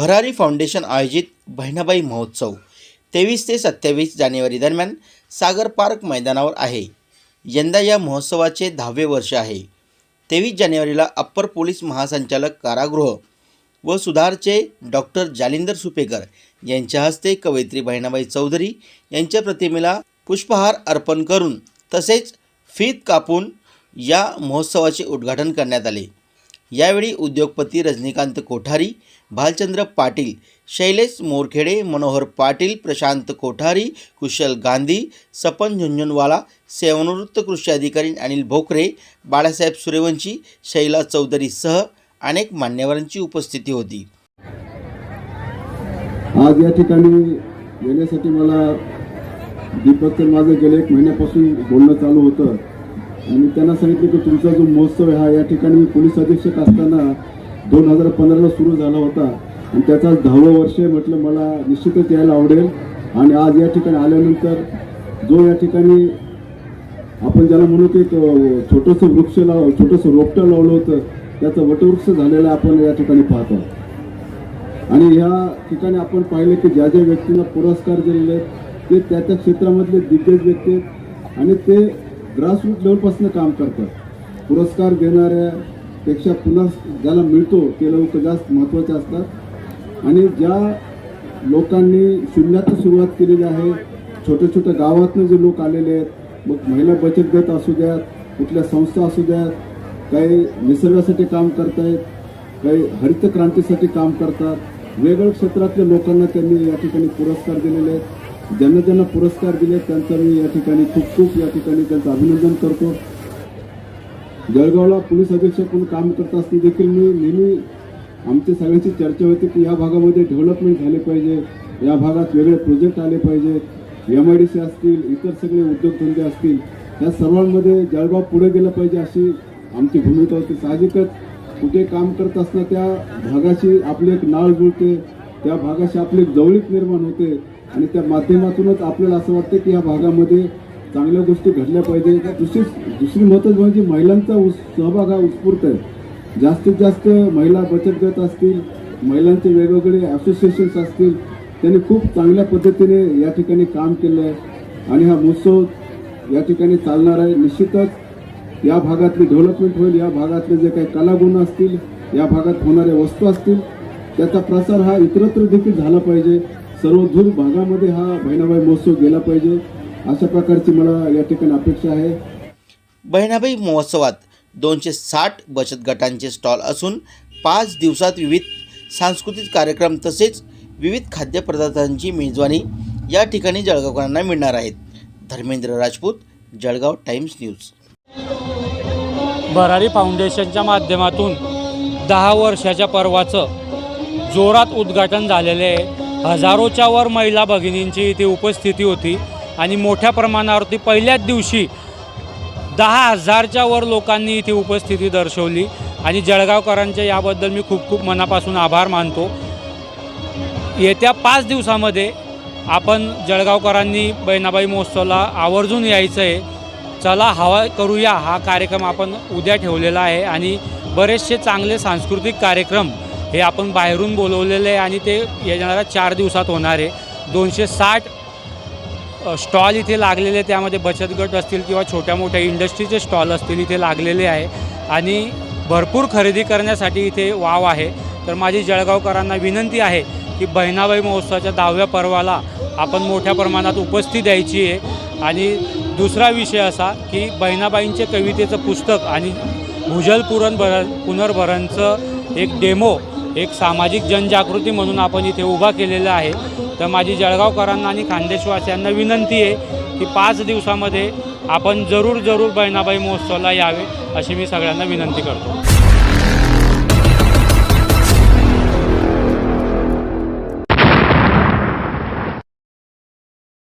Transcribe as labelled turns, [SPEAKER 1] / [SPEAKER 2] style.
[SPEAKER 1] भरारी फाउंडेशन आयोजित बहिणाबाई महोत्सव तेवीस ते सत्तावीस जानेवारी दरम्यान सागर पार्क मैदानावर आहे. यंदा या महोत्सवाचे दहावे वर्ष आहे. तेवीस जानेवारीला अप्पर पोलीस महासंचालक कारागृह व सुधारचे डॉक्टर जालिंदर सुपेकर यांच्या हस्ते कवयित्री बहिणाबाई चौधरी यांच्या प्रतिमेला पुष्पहार अर्पण करून तसेच फीत कापून या महोत्सवाचे उद्घाटन करण्यात आले. यावेळी उद्योगपती रजनीकांत कोठारी भालचंद्र पाटील शैलेश मोरखेडे मनोहर पाटील प्रशांत कोठारी कुशल गांधी सपन झुंझुनवाला सेवानिवृत्त कृषी अधिकारी अनिल भोकरे बाळासाहेब सूर्यवंशी शैला चौधरीसह अनेक मान्यवरांची उपस्थिती होती.
[SPEAKER 2] आज या ठिकाणी येण्यासाठी मला दीपक माझं गेले एक महिन्यापासून बोलणं चालू होतं. आणि त्यांना सांगितलं की तुमचा जो महोत्सव आहे हा या ठिकाणी मी पोलीस अधीक्षक असताना दोन हजार पंधराला सुरू झाला होता. आणि त्याचा दहावं वर्ष आहे म्हटलं मला निश्चितच यायला आवडेल. आणि आज या ठिकाणी आल्यानंतर जो या ठिकाणी आपण ज्याला म्हणू की छोटंसं वृक्ष लाव छोटंसं रोपटं लावलं होतं त्याचं वटवृक्ष झालेलं आपण या ठिकाणी पाहतो. आणि ह्या ठिकाणी आपण पाहिलं की ज्या ज्या व्यक्तींना पुरस्कार दिलेले आहेत ते त्या त्या क्षेत्रामधले दिग्गज व्यक्ती आहेत. आणि ते ग्रासरूट लेवलपासून काम करतात. पुरस्कार देणाऱ्यापेक्षा पुन्हा ज्याला मिळतो ते लोक जास्त महत्त्वाचे असतात. आणि ज्या लोकांनी शून्यातून सुरुवात केलेली आहे छोट्या छोट्या गावातनं जे लोक आलेले आहेत मग महिला बचत गट असू द्यात कुठल्या संस्था असू द्यात काही निसर्गासाठी काम करतायत काही हरित क्रांतीसाठी काम करतात वेगवेगळ्या क्षेत्रातल्या लोकांना त्यांनी या ठिकाणी पुरस्कार दिलेले आहेत. ज्यांना ज्यांना पुरस्कार दिले त्यांचं मी या ठिकाणी खूप खूप या ठिकाणी त्यांचं अभिनंदन करतो. जळगावला पोलीस अधीक्षक म्हणून काम करत असताना देखील मी नेहमी आमची सगळ्यांची चर्चा होती की या भागामध्ये डेव्हलपमेंट झाले पाहिजे या भागात वेगळे प्रोजेक्ट आले पाहिजेत एम आय डी सी असतील इतर सगळे उद्योगधंदे असतील या सर्वांमध्ये जळगाव पुढे गेलं पाहिजे अशी आमची भूमिका होती. साहजिकच कुठे काम करत असताना त्या भागाशी आपली एक नाळ जुळते त्या भागाशी आपली एक जवळीक निर्माण होते. आणि त्या माध्यमातूनच आपल्याला असं वाटतं की या भागामध्ये चांगल्या गोष्टी घडल्या पाहिजे. दुसरी दुसरी महत्त्वाची म्हणजे महिलांचा उस सहभाग हा उत्स्फूर्त आहे. जास्तीत जास्त महिला बचत गट असतील महिलांचे वेगवेगळे असोसिएशन्स असतील त्यांनी खूप चांगल्या पद्धतीने या ठिकाणी काम केलं आहे. आणि हा महोत्सव या ठिकाणी चालणार आहे. निश्चितच या भागातली डेव्हलपमेंट होईल. या भागातले जे काही कलागुण असतील या भागात होणाऱ्या वस्तू असतील त्याचा प्रसार हा इतरत्र देखील झाला पाहिजे. सर्वदूर भागामध्ये हा बहिणाबाई महोत्सव गेला पाहिजे. अशा प्रकारची मला या ठिकाणी अपेक्षा आहे.
[SPEAKER 1] बहिणाबाई महोत्सवात दोनशे साठ बचत गटांचे स्टॉल असून पाच दिवसात विविध सांस्कृतिक कार्यक्रम तसेच विविध खाद्यपदार्थांची मेजवानी या ठिकाणी जळगावकरांना मिळणार आहेत. Dharmendra Rajput Jalgaon Times News.
[SPEAKER 3] भरारी फाउंडेशनच्या माध्यमातून दहा वर्षाच्या पर्वाचं जोरात उद्घाटन झालेले आहे. हजारोच्या वर महिला भगिनींची इथे उपस्थिती होती आणि मोठ्या प्रमाणावरती पहिल्याच दिवशी दहा हजारच्या वर लोकांनी इथे उपस्थिती दर्शवली. आणि जळगावकरांच्या याबद्दल मी खूप खूप मनापासून आभार मानतो. येत्या पाच दिवसामध्ये आपण जळगावकरांनी बहिणाबाई महोत्सवला आवर्जून यायचं आहे. चला हवा करूया. हा कार्यक्रम आपण उद्या ठेवलेला आहे. आणि बरेचसे चांगले सांस्कृतिक कार्यक्रम हे आपण बाहेरून बोलवलेले आहे आणि ते येणाऱ्या चार दिवसात होणार आहे. दोनशे साठ स्टॉल इथे लागलेले त्यामध्ये बचत गट असतील किंवा छोट्या मोठ्या इंडस्ट्रीचे स्टॉल असतील इथे लागलेले आहे. आणि भरपूर खरेदी करण्यासाठी इथे वाव आहे. तर माझी जळगावकरांना विनंती आहे की बहिणाबाई महोत्सवाच्या दहाव्या पर्वाला आपण मोठ्या प्रमाणात उपस्थिती द्यायची आहे. आणि दुसरा विषय असा की बहिणाबाईंचे कवितेचं पुस्तक आणि भूजल पुरण भर पुनर्भरणचं एक डेमो एक सामाजिक जनजागृती म्हणून आपण इथे उभा केलेला आहे. तर माझी जळगावकरांना आणि खानदेशवासियांना विनंती आहे की पाच दिवसामध्ये आपण जरूर जरूर बहिणाबाई महोत्सवाला यावे अशी मी सगळ्यांना विनंती करतो.